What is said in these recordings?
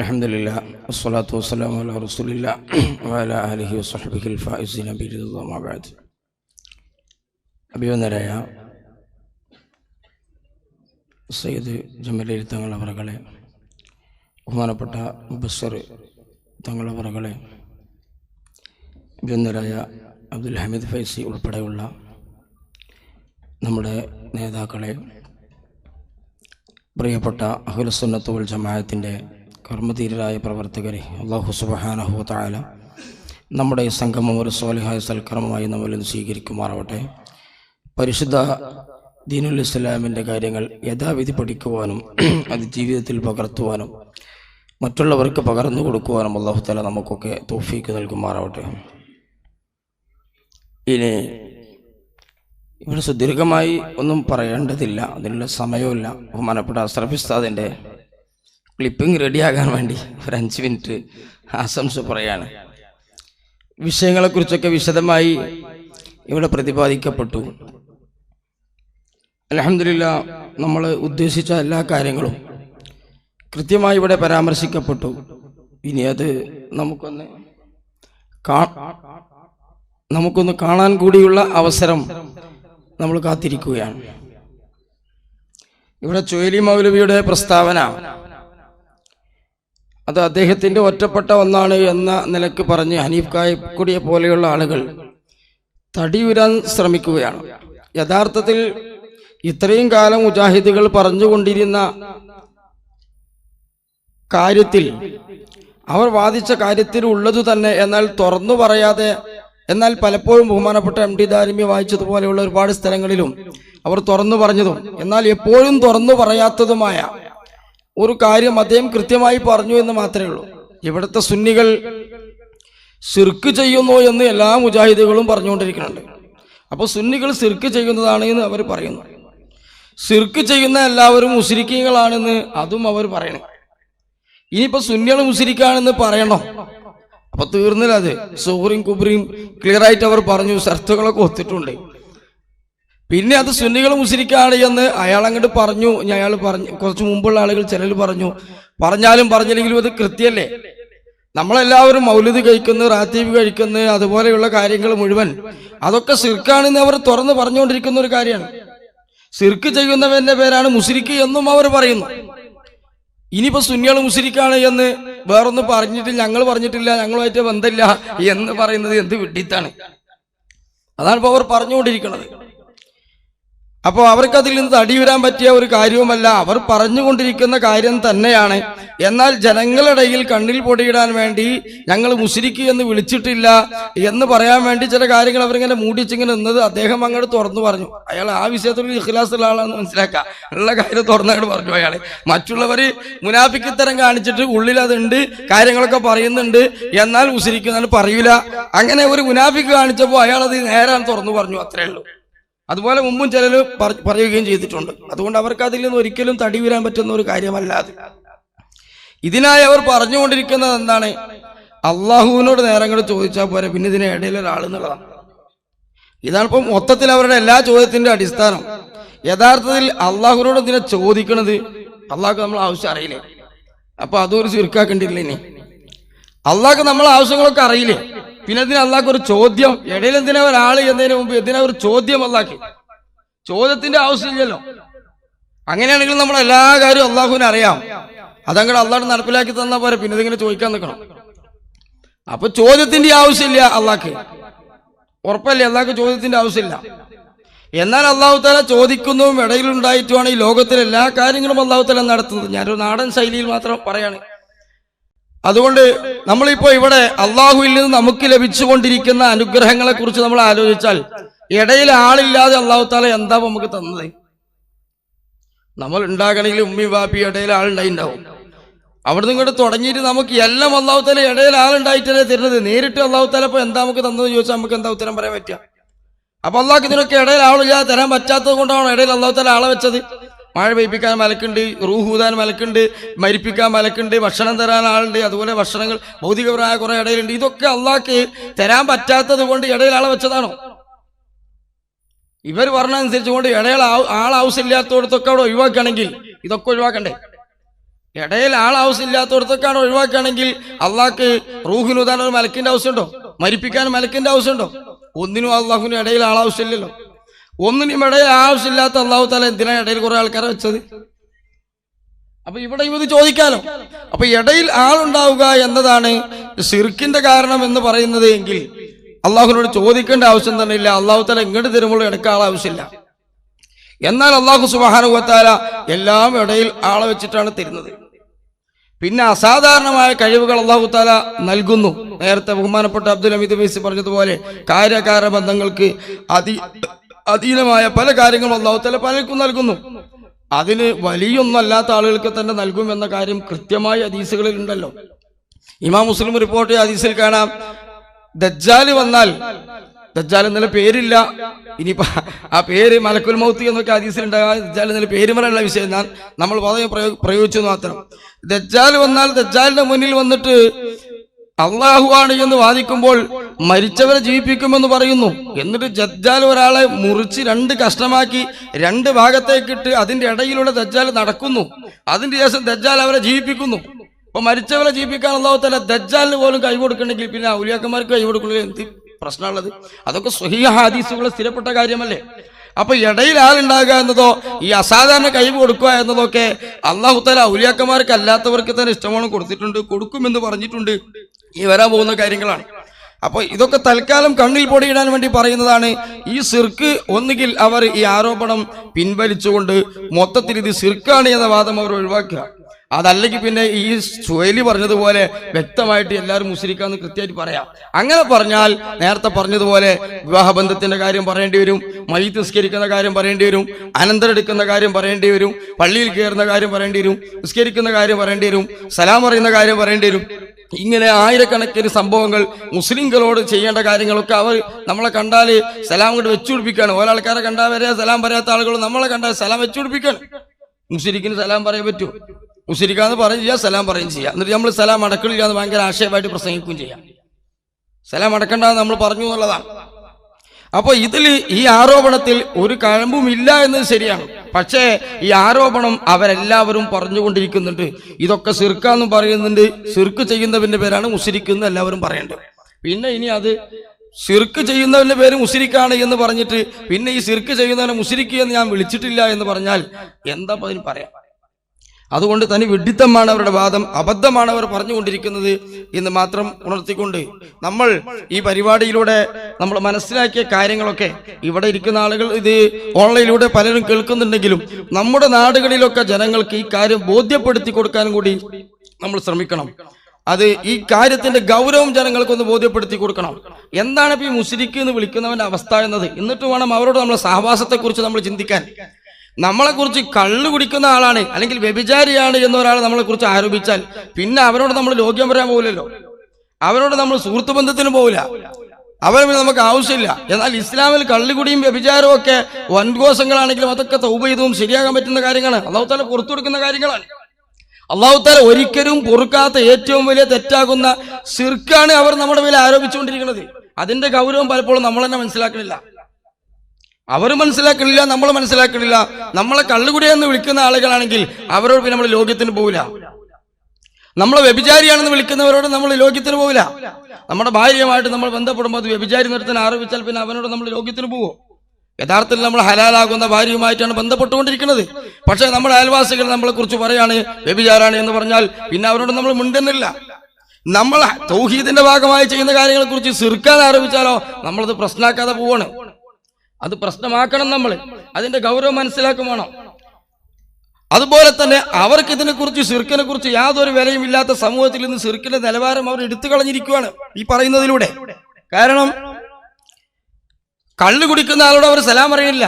അഭിവന്ദരായ വസ്സലാത്തു വസ്ഹബിഹിൽ സയ്യിദ് ജമലയിൽ തങ്ങളവറകളെ ബഹുമാനപ്പെട്ട മുബസർ തങ്ങളവറകളെ അഭിവന്ദരായ അബ്ദുൽ ഹമീദ് ഫൈസി ഉൾപ്പെടെയുള്ള നമ്മുടെ നേതാക്കളെ പ്രിയപ്പെട്ട അഹുലസുന്നത്തുൽ ജമാഅത്തിന്റെ കർമ്മധീരരായ പ്രവർത്തകരെ അള്ളാഹു സുബഹാനഹു താല നമ്മുടെ സംഗമം ഒരു സ്വാലിഹായ സൽക്കർമ്മമായി നമ്മളിൽ സ്വീകരിക്കുമാറാവട്ടെ. പരിശുദ്ധ ദീനുൽ ഇസ്ലാമിന്റെ കാര്യങ്ങൾ യഥാവിധി പഠിക്കുവാനും അത് ജീവിതത്തിൽ പകർത്തുവാനും മറ്റുള്ളവർക്ക് പകർന്നു കൊടുക്കുവാനും അള്ളാഹു താല നമുക്കൊക്കെ തോഫീക്ക് നൽകുമാറാവട്ടെ. ഇനി ഇവിടെ സുദീർഘമായി ഒന്നും പറയേണ്ടതില്ല. അതിനുള്ള സമയമില്ല ബഹുമാനപ്പെട്ട അസ്രഫ് ഉസ്താദിന്റെ ക്ലിപ്പിംഗ് റെഡിയാകാൻ വേണ്ടി. ഒരു അഞ്ച് മിനിറ്റ് ആശംസ പറയാണ് വിഷയങ്ങളെക്കുറിച്ചൊക്കെ വിശദമായി ഇവിടെ പ്രതിപാദിക്കപ്പെട്ടു. അലഹമില്ല നമ്മൾ ഉദ്ദേശിച്ച എല്ലാ കാര്യങ്ങളും കൃത്യമായി ഇവിടെ പരാമർശിക്കപ്പെട്ടു. ഇനി അത് നമുക്കൊന്ന് നമുക്കൊന്ന് കാണാൻ കൂടിയുള്ള അവസരം നമ്മൾ കാത്തിരിക്കുകയാണ്. ഇവിടെ ചുയലി മൗലവിയുടെ പ്രസ്താവന അത് അദ്ദേഹത്തിന്റെ ഒറ്റപ്പെട്ട ഒന്നാണ് എന്ന നിലയ്ക്ക് പറഞ്ഞ് ഹനീഫ് കായക്കുടിയെ പോലെയുള്ള ആളുകൾ തടിയുരാൻ ശ്രമിക്കുകയാണ്. യഥാർത്ഥത്തിൽ ഇത്രയും കാലം മുജാഹിദുകൾ പറഞ്ഞുകൊണ്ടിരുന്ന കാര്യത്തിൽ അവർ വാദിച്ച കാര്യത്തിൽ ഉള്ളതു തന്നെ. എന്നാൽ തുറന്നു പറയാതെ എന്നാൽ പലപ്പോഴും ബഹുമാനപ്പെട്ട എം ടി ദാരിമി വായിച്ചതുപോലെയുള്ള ഒരുപാട് സ്ഥലങ്ങളിലും അവർ തുറന്നു പറഞ്ഞതും എന്നാൽ എപ്പോഴും തുറന്നു പറയാത്തതുമായ ഒരു കാര്യം അദ്ദേഹം കൃത്യമായി പറഞ്ഞു എന്ന് മാത്രമേ ഉള്ളൂ. ഇവിടുത്തെ സുന്നികൾ സിർക്ക് ചെയ്യുന്നു എന്ന് എല്ലാ മുജാഹിദുകളും പറഞ്ഞുകൊണ്ടിരിക്കുന്നുണ്ട്. അപ്പോൾ സുന്നികൾ സിർക്ക് ചെയ്യുന്നതാണ് എന്ന് അവർ പറയുന്നു. സിർക്ക് ചെയ്യുന്ന എല്ലാവരും മുസ്ലിക്കുകളാണെന്ന് അതും അവർ പറയണം. ഇനിയിപ്പോൾ സുന്നികൾ മുസ്ലിക്കാണെന്ന് പറയണോ? അപ്പോൾ തീർന്നില്ല അത്. സൂറിയും കുബറിയും ക്ലിയർ ആയിട്ട് അവർ പറഞ്ഞു സർത്തുകളൊക്കെ ഒത്തിട്ടുണ്ട്. പിന്നെ അത് സുന്നികൾ മുസ്ലിക്കാണ് എന്ന് അയാൾ അങ്ങോട്ട് പറഞ്ഞു. അയാൾ പറഞ്ഞു കുറച്ച് മുമ്പുള്ള ആളുകൾ ചിലർ പറഞ്ഞു. പറഞ്ഞാലും പറഞ്ഞില്ലെങ്കിലും അത് കൃത്യല്ലേ നമ്മളെല്ലാവരും മൗലിദ് കഴിക്കുന്നു റാത്തീബ് കഴിക്കുന്നു അതുപോലെയുള്ള കാര്യങ്ങൾ മുഴുവൻ. അതൊക്കെ സിർക്കാണെന്ന് അവർ തുറന്ന് പറഞ്ഞുകൊണ്ടിരിക്കുന്ന ഒരു കാര്യമാണ്. സിർക്ക് ചെയ്യുന്നവന്റെ പേരാണ് മുസ്ലിക്ക് എന്നും അവർ പറയുന്നു. ഇനിയിപ്പോ സുന്നികൾ മുസ്ലിക്കാണ് എന്ന് വേറൊന്നും പറഞ്ഞിട്ടില്ല ഞങ്ങൾ പറഞ്ഞിട്ടില്ല ഞങ്ങളുമായിട്ട് ബന്ധമില്ല എന്ന് പറയുന്നത് എന്ത് വിഡിത്താണ് അതാണ് ഇപ്പോൾ അവർ പറഞ്ഞുകൊണ്ടിരിക്കുന്നത്. അപ്പോൾ അവർക്ക് അതിൽ നിന്ന് തടിയുരാൻ പറ്റിയ ഒരു കാര്യവുമല്ല. അവർ പറഞ്ഞുകൊണ്ടിരിക്കുന്ന കാര്യം തന്നെയാണ്. എന്നാൽ ജനങ്ങളിടയിൽ കണ്ണിൽ പൊടിയിടാൻ വേണ്ടി ഞങ്ങൾ മുസ്ലിക്ക് എന്ന് വിളിച്ചിട്ടില്ല എന്ന് പറയാൻ വേണ്ടി ചില കാര്യങ്ങൾ അവരിങ്ങനെ മൂടിച്ചിങ്ങനെ നിന്നത് അദ്ദേഹം അങ്ങോട്ട് തുറന്നു പറഞ്ഞു. അയാൾ ആ വിഷയത്തിൽ ഇഖ്ലാസുള്ള ആളാണെന്ന് മനസ്സിലാക്കുക ഉള്ള കാര്യം തുറന്നങ്ങോട്ട് പറഞ്ഞു അയാൾ മറ്റുള്ളവർ മുനാഫിക്കിത്തരം കാണിച്ചിട്ട് ഉള്ളിൽ അതുണ്ട് കാര്യങ്ങളൊക്കെ പറയുന്നുണ്ട്. എന്നാൽ മുസ്ലിക്ക് പറയൂല. അങ്ങനെ ഒരു മുനാഫിക്ക് കാണിച്ചപ്പോൾ അയാൾ അത് നേരാൻ തുറന്നു പറഞ്ഞു. അത്രേ ഉള്ളൂ. അതുപോലെ മുമ്പും ചിലർ പറയുകയും ചെയ്തിട്ടുണ്ട്. അതുകൊണ്ട് അവർക്ക് അതിൽ നിന്ന് ഒരിക്കലും തടി വരാൻ പറ്റുന്ന ഒരു കാര്യമല്ല അത്. ഇതിനായി അവർ പറഞ്ഞുകൊണ്ടിരിക്കുന്നത് എന്താണ്? അള്ളാഹുവിനോട് നേരം കൂടെ ചോദിച്ചാൽ പോരെ പിന്നെ ഇതിന് ഇടയിൽ ഒരാൾ എന്നുള്ളതാണ്. ഇതാണ് ഇപ്പം മൊത്തത്തിൽ അവരുടെ എല്ലാ ചോദ്യത്തിന്റെ അടിസ്ഥാനം. യഥാർത്ഥത്തിൽ അള്ളാഹുവിനോട് ഇതിനെ ചോദിക്കണത്? അള്ളാഹ്ക്ക് നമ്മൾ ആവശ്യം അറിയില്ലേ? അപ്പോൾ അതൊരു ചുരുക്കാക്കേണ്ടിയില്ല ഇനി. അള്ളാഹ്ക്ക് നമ്മളെ ആവശ്യങ്ങളൊക്കെ അറിയില്ലേ? പിന്നെ എന്തിനാ അള്ളാഹ് ഒരു ചോദ്യം? ഇടയിൽ എന്തിനാ ഒരാൾ എന്നതിന് മുമ്പ് എന്തിനാ ഒരു ചോദ്യം അള്ളാഹ് ചോദ്യത്തിന്റെ ആവശ്യമില്ലല്ലോ. അങ്ങനെയാണെങ്കിൽ നമ്മൾ എല്ലാ കാര്യവും അള്ളാഹുവിനെ അറിയാം. അതങ്ങടെ അള്ളാഹ് നടപ്പിലാക്കി തന്നാ പോരെ. പിന്നെ ഇതിങ്ങനെ ചോദിക്കാൻ നിൽക്കണം അപ്പൊ ചോദ്യത്തിന്റെ ആവശ്യമില്ല അള്ളാഹ് ഉറപ്പല്ലേ? അള്ളാഹ് ചോദ്യത്തിന്റെ ആവശ്യമില്ല. എന്നാൽ അള്ളാഹു താല ചോദിക്കുന്നതും ഇടയിലുണ്ടായിട്ടുമാണ് ഈ ലോകത്തിലെ എല്ലാ കാര്യങ്ങളും അള്ളാഹു താല നടത്തുന്നത്. ഞാനൊരു നാടൻ ശൈലിയിൽ മാത്രം പറയാണ്. അതുകൊണ്ട് നമ്മളിപ്പോ ഇവിടെ അള്ളാഹുവിൽ നിന്ന് നമുക്ക് ലഭിച്ചുകൊണ്ടിരിക്കുന്ന അനുഗ്രഹങ്ങളെ കുറിച്ച് നമ്മൾ ആലോചിച്ചാൽ ഇടയിൽ ആളില്ലാതെ അള്ളാഹു താല എന്താ നമുക്ക് തന്നത്? നമ്മൾ ഉണ്ടാകണമെങ്കിൽ ഉമ്മി വാപ്പി ഇടയിൽ ആളുണ്ടായിണ്ടാവും. അവിടെ നിന്ന് ഇങ്ങോട്ട് തുടങ്ങിയിട്ട് നമുക്ക് എല്ലാം അള്ളാഹു താല ഇടയിൽ ആളുണ്ടായിട്ടല്ലേ തരുന്നത്? നേരിട്ട് അള്ളാഹു താല ഇപ്പൊ എന്താ നമുക്ക് തന്നത് ചോദിച്ചാൽ നമുക്ക് എന്താ ഉത്തരം പറയാൻ പറ്റുക? അപ്പൊ അള്ളാഹ് ഇതിനൊക്കെ ഇടയിൽ ആളില്ലാതെ തരാൻ പറ്റാത്തത് കൊണ്ടാണ് ഇടയിൽ അള്ളാഹു താല ആളെ വെച്ചത്? മഴ പെയ്പ്പിക്കാൻ മലക്കുണ്ട് റൂഹൂതാൻ മലക്കുണ്ട് മരിപ്പിക്കാൻ മലക്കുണ്ട് ഭക്ഷണം തരാൻ ആളുണ്ട് അതുപോലെ ഭക്ഷണങ്ങൾ ഭൗതികപരമായ കുറെ ഇടയിലുണ്ട്. ഇതൊക്കെ അള്ളാഹ്ക്ക് തരാൻ പറ്റാത്തത് കൊണ്ട് ഇടയിൽ ആളെ വെച്ചതാണോ? ഇവർ പറഞ്ഞനുസരിച്ച് കൊണ്ട് ഇടയിൽ ആൾ ആവശ്യമില്ലാത്തടത്തൊക്കെ അവിടെ ഒഴിവാക്കുകയാണെങ്കിൽ ഇതൊക്കെ ഒഴിവാക്കണ്ടേ? ഇടയിൽ ആൾ ആവശ്യമില്ലാത്തടത്തൊക്കെയാണ് ഒഴിവാക്കുകയാണെങ്കിൽ അള്ളാഹ്ക്ക് റൂഹിനുദാൻ ഒരു മലക്കിന്റെ ആവശ്യമുണ്ടോ മരിപ്പിക്കാൻ മലക്കിന്റെ ആവശ്യമുണ്ടോ ഒന്നിനും അള്ളാഹുവിന് ഇടയിൽ ആൾ ആവശ്യമില്ലല്ലോ ഒന്നിനും ഇവിടെ ആവശ്യമില്ലാത്ത അള്ളാഹു താല എന്തിനാണ് ഇടയിൽ കുറെ ആൾക്കാരെ വെച്ചത്? അപ്പൊ ഇവിടെ ഇത് ചോദിക്കാലോ. അപ്പൊ ഇടയിൽ ആളുണ്ടാവുക എന്നതാണ് സിർക്കിന്റെ കാരണം എന്ന് പറയുന്നത് എങ്കിൽ അള്ളാഹുനോട് ചോദിക്കേണ്ട ആവശ്യം തന്നെ ഇല്ല. അള്ളാഹു താല ഇങ്ങോട്ട് തരുമ്പോൾ എടുക്കാൻ ആവശ്യമില്ല. എന്നാൽ അള്ളാഹു സുബാനുഭവത്താല എല്ലാം ഇടയിൽ ആളെ വെച്ചിട്ടാണ് തരുന്നത്. പിന്നെ അസാധാരണമായ കഴിവുകൾ അള്ളാഹു താല നൽകുന്നു. നേരത്തെ ബഹുമാനപ്പെട്ട അബ്ദുൽ ഹമീദ് വൈസി പറഞ്ഞതുപോലെ കാര്യകാര ബന്ധങ്ങൾക്ക് അതി അധീനമായ പല കാര്യങ്ങളും അള്ളാഹുത്തല പലർക്കും നൽകുന്നു. അതിന് വലിയൊന്നല്ലാത്ത ആളുകൾക്ക് തന്നെ നൽകും എന്ന കാര്യം കൃത്യമായി ഹദീസുകളിൽ ഉണ്ടല്ലോ. ഇമാം മുസ്ലിം റിപ്പോർട്ട് ഹദീസിൽ കാണാം. ദജ്ജാൽ വന്നാൽ ദജ്ജാൽ എന്നുള്ള പേരില്ല. ഇനിയിപ്പോ ആ പേര് മലക്കുൽ മൗത്തി എന്നൊക്കെ ഹദീസിൽ ഉണ്ടാകാം ദജ്ജാൽ എന്നുള്ള പേര് പറയാനുള്ള വിഷയം ഞാൻ നമ്മൾ പ്രയോ- പ്രയോഗിച്ചു മാത്രം. ദജ്ജാൽ വന്നാൽ ദജ്ജാലിന്റെ മുന്നിൽ വന്നിട്ട് അള്ളാഹുവാണ് എന്ന് വാദിക്കുമ്പോൾ മരിച്ചവരെ ജീവിപ്പിക്കുമെന്ന് പറയുന്നു. എന്നിട്ട് ദജ്ജാൽ ഒരാളെ മുറിച്ച് രണ്ട് കഷ്ണമാക്കി രണ്ട് ഭാഗത്തേക്കിട്ട് അതിന്റെ ഇടയിലൂടെ ദജ്ജാൽ നടക്കുന്നു. അതിന്റെ ശേഷം ദജ്ജാൽ അവരെ ജീവിപ്പിക്കുന്നു. അപ്പൊ മരിച്ചവരെ ജീവിപ്പിക്കാൻ അള്ളാഹു ദജ്ജാലിന് പോലും കൈ കൊടുക്കണമെങ്കിൽ പിന്നെ ഔലിയാക്കന്മാർക്ക് കൈ കൊടുക്കണമെങ്കിൽ എന്ത് പ്രശ്നമുള്ളത് അതൊക്കെ സ്വഹീഹ ഹാദീസുകൾ സ്ഥിരപ്പെട്ട കാര്യമല്ലേ? അപ്പൊ ഇടയിൽ ആളുണ്ടാകുക എന്നതോ ഈ അസാധാരണ കഴിവ് കൊടുക്കുക എന്നതൊക്കെ അള്ളാഹുത്തല തല ഔലിയാക്കന്മാർക്ക് അല്ലാത്തവർക്ക് തന്നെ ഇഷ്ടമാണ് കൊടുത്തിട്ടുണ്ട് കൊടുക്കുമെന്ന് പറഞ്ഞിട്ടുണ്ട്. ഈ വരാൻ പോകുന്ന കാര്യങ്ങളാണ്. അപ്പോൾ ഇതൊക്കെ തൽക്കാലം കണ്ണിൽ പൊടിയിടാൻ വേണ്ടി പറയുന്നതാണ്. ഈ സിർക്ക് ഒന്നുകിൽ അവർ ഈ ആരോപണം പിൻവലിച്ചുകൊണ്ട് മൊത്തത്തിൽ ഇത് സിർക്കാണ് എന്ന വാദം അവർ ഒഴിവാക്കുക. അതല്ലെങ്കിൽ പിന്നെ ഈ സുഹൈലി പറഞ്ഞതുപോലെ വ്യക്തമായിട്ട് എല്ലാവരും മുസ്ലിക്കാന്ന് കൃത്യമായിട്ട് പറയാം. അങ്ങനെ പറഞ്ഞാൽ നേരത്തെ പറഞ്ഞതുപോലെ വിവാഹബന്ധത്തിന്റെ കാര്യം പറയേണ്ടി വരും മയ്യത്ത് നിസ്കരിക്കുന്ന കാര്യം പറയേണ്ടി വരും അനന്തരം എടുക്കുന്ന കാര്യം പറയേണ്ടി വരും പള്ളിയിൽ കയറുന്ന കാര്യം പറയേണ്ടി വരും നിസ്കരിക്കുന്ന കാര്യം പറയേണ്ടി വരും സലാം പറയുന്ന കാര്യം പറയേണ്ടി വരും. ഇങ്ങനെ ആയിരക്കണക്കിന് സംഭവങ്ങൾ മുസ്ലിങ്ങളോട് ചെയ്യേണ്ട കാര്യങ്ങളൊക്കെ അവർ നമ്മളെ കണ്ടാൽ സലാം കൊണ്ട് വെച്ചു പിടിപ്പിക്കുകയാണ് ഓരോ ആൾക്കാരെ കണ്ടാൽ വരെ സലാം പറയാത്ത ആളുകൾ നമ്മളെ കണ്ടാൽ സലാം വെച്ചു പിടിപ്പിക്കുകയാണ് മുസ്ലിക്കിന് സലാം പറയാൻ പറ്റുമോ മുസ്ലിക്കാന്ന് പറയും ചെയ്യാം സലാം പറയും ചെയ്യാം. എന്നിട്ട് നമ്മൾ സലാം അടക്കണില്ല എന്ന് ഭയങ്കര ആശയമായിട്ട് പ്രസംഗിക്കുകയും ചെയ്യാം. സലാം അടക്കണ്ടെന്ന് നമ്മൾ പറഞ്ഞു എന്നുള്ളതാണ്. അപ്പോൾ ഇതിൽ ഈ ആരോപണത്തിൽ ഒരു കഴമ്പും ഇല്ല എന്നത് ശരിയാണ്. പക്ഷേ ഈ ആരോപണം അവരെല്ലാവരും പറഞ്ഞുകൊണ്ടിരിക്കുന്നുണ്ട്. ഇതൊക്കെ സിർക്കാന്ന് പറയുന്നുണ്ട്. സിർക്ക് ചെയ്യുന്നവന്റെ പേരാണ് മുസ്ലിക്കെന്ന് എല്ലാവരും പറയേണ്ടത് പിന്നെ ഇനി അത് സിർക്ക് ചെയ്യുന്നവന്റെ പേര് മുസിരിക്കാണ് എന്ന് പറഞ്ഞിട്ട് പിന്നെ ഈ സിർക്ക് ചെയ്യുന്നവനെ മുസിരിക്കുക എന്ന് ഞാൻ വിളിച്ചിട്ടില്ല എന്ന് പറഞ്ഞാൽ എന്താ അതിന് പറയാം? അതുകൊണ്ട് തനി വിഡിത്തമാണ് അവരുടെ വാദം അബദ്ധമാണ് അവർ പറഞ്ഞുകൊണ്ടിരിക്കുന്നത് എന്ന് മാത്രം ഉണർത്തിക്കൊണ്ട് നമ്മൾ ഈ പരിപാടിയിലൂടെ നമ്മൾ മനസ്സിലാക്കിയ കാര്യങ്ങളൊക്കെ ഇവിടെ ഇരിക്കുന്ന ആളുകൾ ഇത് ഓൺലൈനിലൂടെ പലരും കേൾക്കുന്നുണ്ടെങ്കിലും നമ്മുടെ നാടുകളിലൊക്കെ ജനങ്ങൾക്ക് ഈ കാര്യം ബോധ്യപ്പെടുത്തി കൊടുക്കാനും കൂടി നമ്മൾ ശ്രമിക്കണം. അത് ഈ കാര്യത്തിന്റെ ഗൗരവം ജനങ്ങൾക്കൊന്ന് ബോധ്യപ്പെടുത്തി കൊടുക്കണം. എന്താണ് ഇപ്പൊ ഈ മുസ്ലിക്ക് എന്ന് വിളിക്കുന്നവന്റെ അവസ്ഥ എന്നത്? എന്നിട്ട് വേണം അവരോട് നമ്മളെ സഹവാസത്തെക്കുറിച്ച് നമ്മൾ ചിന്തിക്കാൻ. നമ്മളെ കുറിച്ച് കള്ളു കുടിക്കുന്ന ആളാണ് അല്ലെങ്കിൽ വ്യഭിചാരിയാണ് എന്നൊരാൾ നമ്മളെ കുറിച്ച് ആരോപിച്ചാൽ പിന്നെ അവരോട് നമ്മൾ ലോക്യം പറയാൻ പോകില്ലല്ലോ അവരോട് നമ്മൾ സുഹൃത്തു ബന്ധത്തിന് പോകില്ല അവരെ നമുക്ക് ആവശ്യമില്ല. എന്നാൽ ഇസ്ലാമിൽ കള്ളുകുടിയും വ്യഭിചാരവും ഒക്കെ വൻകോശങ്ങളാണെങ്കിലും അതൊക്കെ തൗബ ചെയ്തും ശരിയാകാൻ പറ്റുന്ന കാര്യങ്ങളാണ്. അള്ളാഹുത്താല പുറത്തു കൊടുക്കുന്ന കാര്യങ്ങളാണ്. അള്ളാഹുത്താല ഒരിക്കലും പൊറുക്കാത്ത ഏറ്റവും വലിയ തെറ്റാകുന്ന സിർക്കാണ് അവർ നമ്മുടെ മേലെ ആരോപിച്ചുകൊണ്ടിരിക്കുന്നത്. അതിന്റെ ഗൗരവം പലപ്പോഴും നമ്മൾ തന്നെ മനസ്സിലാക്കണില്ല അവർ മനസ്സിലാക്കണില്ല നമ്മൾ മനസ്സിലാക്കണില്ല. നമ്മളെ കള്ളുകുടിയെന്ന് വിളിക്കുന്ന ആളുകളാണെങ്കിൽ അവരോട് നമ്മൾ ലോകത്തിന് പോവില്ല. നമ്മളെ വ്യഭിചാരിയാണെന്ന് വിളിക്കുന്നവരോട് നമ്മൾ ലോകത്തിന് പോവില്ല. നമ്മുടെ ഭാര്യയുമായിട്ട് നമ്മൾ ബന്ധപ്പെടുമ്പോൾ അത് വ്യഭിചാരി നിർത്താൻ ആരോപിച്ചാൽ പിന്നെ അവനോട് നമ്മൾ ലോകത്തിന് പോവോ. യഥാർത്ഥത്തിൽ നമ്മൾ ഹലാലാകുന്ന ഭാര്യയുമായിട്ടാണ് ബന്ധപ്പെട്ടുകൊണ്ടിരിക്കുന്നത്. പക്ഷേ നമ്മുടെ അയൽവാസികൾ നമ്മളെ കുറിച്ച് പറയാണ് വ്യഭിചാരാണ് എന്ന് പറഞ്ഞാൽ പിന്നെ അവരോട് നമ്മൾ മിണ്ടുന്നില്ല. നമ്മൾ തൗഹീദിന്റെ ഭാഗമായി ചെയ്യുന്ന കാര്യങ്ങളെ കുറിച്ച് സിർക്കാൻ ആരോപിച്ചാലോ നമ്മളത് പ്രശ്നമാക്കാതെ പോവാണ്. അത് പ്രശ്നമാക്കണം നമ്മൾ അതിന്റെ ഗൗരവം മനസ്സിലാക്കും വേണം അതുപോലെ തന്നെ അവർക്ക് ഇതിനെക്കുറിച്ച് സിർക്കിനെ കുറിച്ച് യാതൊരു വിലയും ഇല്ലാത്ത സമൂഹത്തിൽ നിന്ന് സിർക്കിന്റെ നിലവാരം അവർ എടുത്തു കളഞ്ഞിരിക്കുകയാണ് ഈ പറയുന്നതിലൂടെ. കാരണം കള്ളു കുടിക്കുന്ന ആളോട് അവർ സലാം അറിയില്ല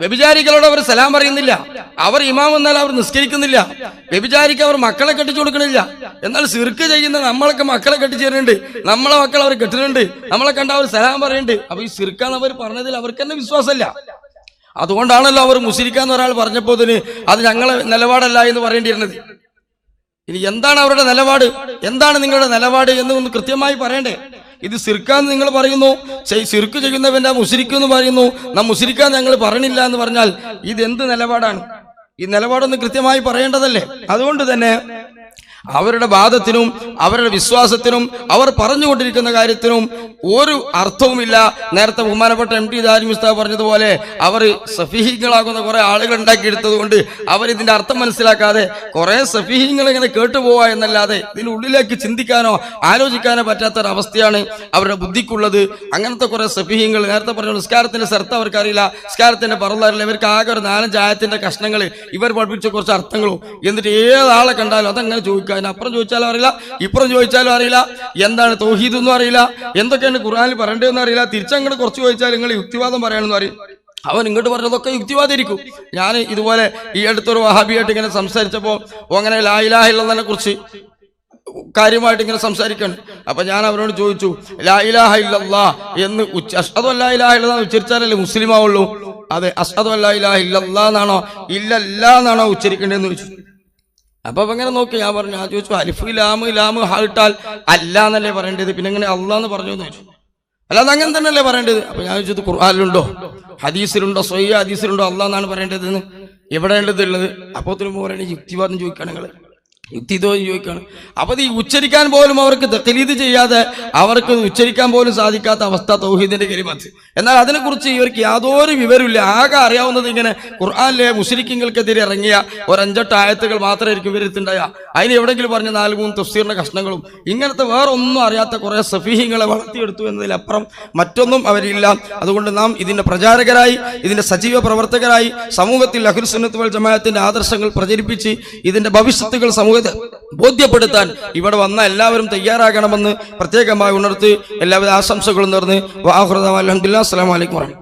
വ്യഭിചാരികളോട് അവർ സലാം പറയുന്നില്ല. അവർ ഇമാം എന്നാൽ അവർ നിസ്കരിക്കുന്നില്ല. വ്യഭിചാരിക്ക് അവർ മക്കളെ കെട്ടിച്ചു കൊടുക്കണില്ല. എന്നാൽ സിർക്ക് ചെയ്യുന്ന നമ്മളൊക്കെ മക്കളെ കെട്ടിച്ചു തരുന്നുണ്ട് നമ്മളെ മക്കൾ അവർ കെട്ടുന്നുണ്ട്. നമ്മളെ കണ്ട അവർ സലാം പറയുന്നുണ്ട്. അപ്പൊ ഈ സിർക്കാന്ന് അവർ പറഞ്ഞതിൽ അവർക്ക് തന്നെ വിശ്വാസമല്ല. അതുകൊണ്ടാണല്ലോ അവർ മുസ്ലിക്കാന്ന് ഒരാൾ പറഞ്ഞപ്പോ അത് ഞങ്ങളെ നിലപാടല്ല എന്ന് പറയേണ്ടിയിരുന്നത്. ഇനി എന്താണ് അവരുടെ നിലപാട്? എന്താണ് നിങ്ങളുടെ നിലപാട് എന്ന് ഒന്ന് കൃത്യമായി പറയണ്ടേ? ഇത് സിർക്കാന്ന് നിങ്ങൾ പറയുന്നു. സിർക്ക് ചെയ്യുന്നവന്റെ മുസ്ലിക്ക് എന്ന് പറയുന്നു. നാം മുസ്ലിക്കാൻ ഞങ്ങൾ പറഞ്ഞില്ല എന്ന് പറഞ്ഞാൽ ഇതെന്ത് നിലപാടാണ്? ഈ നിലപാടൊന്ന് കൃത്യമായി പറയേണ്ടതല്ലേ? അതുകൊണ്ട് തന്നെ അവരുടെ വാദത്തിനും അവരുടെ വിശ്വാസത്തിനും അവർ പറഞ്ഞുകൊണ്ടിരിക്കുന്ന കാര്യത്തിനും ഒരു അർത്ഥവുമില്ല. നേരത്തെ ബഹുമാനപ്പെട്ട എം ടി ദാരിമിസ്ത പറഞ്ഞതുപോലെ അവർ സഫീഹിങ്ങളാകുന്ന കുറെ ആളുകൾ ഉണ്ടാക്കിയെടുത്തത് കൊണ്ട് അവർ ഇതിന്റെ അർത്ഥം മനസ്സിലാക്കാതെ കുറേ സഫീഹിങ്ങൾ ഇങ്ങനെ കേട്ടുപോവാ എന്നല്ലാതെ ഇതിനുള്ളിലേക്ക് ചിന്തിക്കാനോ ആലോചിക്കാനോ പറ്റാത്തൊരവസ്ഥയാണ് അവരുടെ ബുദ്ധിക്കുള്ളത്. അങ്ങനത്തെ കുറേ സഫീഹിങ്ങൾ നേരത്തെ പറഞ്ഞ നിസ്കാരത്തിന്റെ സ്ഥലത്ത് അവർക്കറിയില്ല. നിസ്കാരത്തിന്റെ പറന്നറിയില്ല. ഇവർക്ക് ആകെ ഒരു നാലഞ്ച് ആയത്തിന്റെ കഷ്ണങ്ങൾ ഇവർ പഠിപ്പിച്ച കുറച്ച് അർത്ഥങ്ങളും. എന്നിട്ട് ഏതാളെ കണ്ടാലും അതങ്ങനെ ചോദിക്കുക അതിനപ്പുറം ചോദിച്ചാലും അറിയില്ല ഇപ്പുറം ചോദിച്ചാലും അറിയില്ല എന്താണ് തോഹീദ് എന്നും അറിയില്ല എന്തൊക്കെയാണ് ഖുർആനിൽ പറയേണ്ടതെന്ന് അറിയില്ല തിരിച്ചങ്ങോട്ട് കുറച്ച് ചോദിച്ചാൽ നിങ്ങൾ യുക്തിവാദം പറയണമെന്ന് അറിയും അവൻ ഇങ്ങോട്ട് പറഞ്ഞതൊക്കെ യുക്തിവാദിരിക്കും ഞാൻ ഇതുപോലെ ഈ അടുത്തൊരു വഹാബിയായിട്ട് ഇങ്ങനെ സംസാരിച്ചപ്പോൾ അങ്ങനെ ലായിലാഹില്ലെന്നതിനെ കുറിച്ച് കാര്യമായിട്ട് ഇങ്ങനെ സംസാരിക്കണം. അപ്പൊ ഞാൻ അവരോട് ചോദിച്ചു ലാ ഇലാഹ ഇല്ലല്ലാ എന്ന് ഉച്ച അഷ്ഹദു എന്ന് ഉച്ചരിച്ചാലല്ലേ മുസ്ലിം ആവുള്ളൂ? അതെ അഷ്ഹദു അല്ലാ ഇലാഹ ഇല്ലല്ലാ എന്നാണോ ഇല്ലല്ല എന്നാണോ ഉച്ചരിക്കേണ്ടതെന്ന് ചോദിച്ചു. അപ്പൊ അങ്ങനെ നോക്കി ഞാൻ പറഞ്ഞു ഞാൻ ചോദിച്ചു അലിഫ് ലാമ് ലാമ് ഹാ ഇട്ടാൽ അല്ല എന്നല്ലേ പറയേണ്ടത്? പിന്നെ എങ്ങനെ പറഞ്ഞു എന്ന് ചോദിച്ചു. അല്ലാതെ അങ്ങനെ തന്നെയല്ലേ പറയേണ്ടത്? അപ്പൊ ഞാൻ ചോദിച്ചത് ഖുർആാനിലുണ്ടോ? ഹദീസിലുണ്ടോ? സ്വയ്യ ഹദീസിലുണ്ടോ? അല്ല എന്നാണ് പറയേണ്ടതെന്ന്. എവിടെയുള്ളത് ഉള്ളത്? അപ്പോത്തിന് പറയുന്നത് യുക്തിവാദം ചോദിക്കുകയാണ് നിങ്ങൾ യുക്തിതോ ചോദിക്കുകയാണ്. അപ്പൊ ഈ ഉച്ചരിക്കാൻ പോലും അവർക്ക് തക്ലീത് ചെയ്യാതെ അവർക്ക് ഉച്ചരിക്കാൻ പോലും സാധിക്കാത്ത അവസ്ഥ തൗഹീദിന്റെ കരിമത്ത്. എന്നാൽ അതിനെക്കുറിച്ച് ഇവർക്ക് യാതൊരു വിവരമില്ല ആകെ അറിയാവുന്നത് ഇങ്ങനെ ഖുർആാനിലെ മുസ്ലിക്കിങ്ങൾക്കെതിരെ ഇറങ്ങിയ ഒരഞ്ചെട്ട് ആയത്തുകൾ മാത്രമായിരിക്കും ഇവരെത്തുണ്ടായ അതിന് എവിടെങ്കിലും പറഞ്ഞ നാല് മൂന്ന് തഫ്സീറിന്റെ കഷ്ണങ്ങളും ഇങ്ങനത്തെ വേറെ ഒന്നും അറിയാത്ത കുറെ സഫീഹിങ്ങളെ വളർത്തിയെടുത്തു എന്നതിലപ്പുറം മറ്റൊന്നും അവരില്ല. അതുകൊണ്ട് നാം ഇതിന്റെ പ്രചാരകരായി ഇതിന്റെ സജീവ പ്രവർത്തകരായി സമൂഹത്തിൽ അഖുൽ വൽ ജമാഅത്തിന്റെ ആദർശങ്ങൾ പ്രചരിപ്പിച്ച് ഇതിന്റെ ഭവിഷ്യത്തുകൾ സമൂഹത്തെ ബോധ്യപ്പെടുത്താൻ ഇവിടെ വന്ന എല്ലാവരും തയ്യാറാകണമെന്ന് പ്രത്യേകമായി ഉണർത്തി എല്ലാവിധ ആശംസകളും നേർന്ന് വാഹൃദം അലഹദില്ല അസ്സാം വലൈക്കും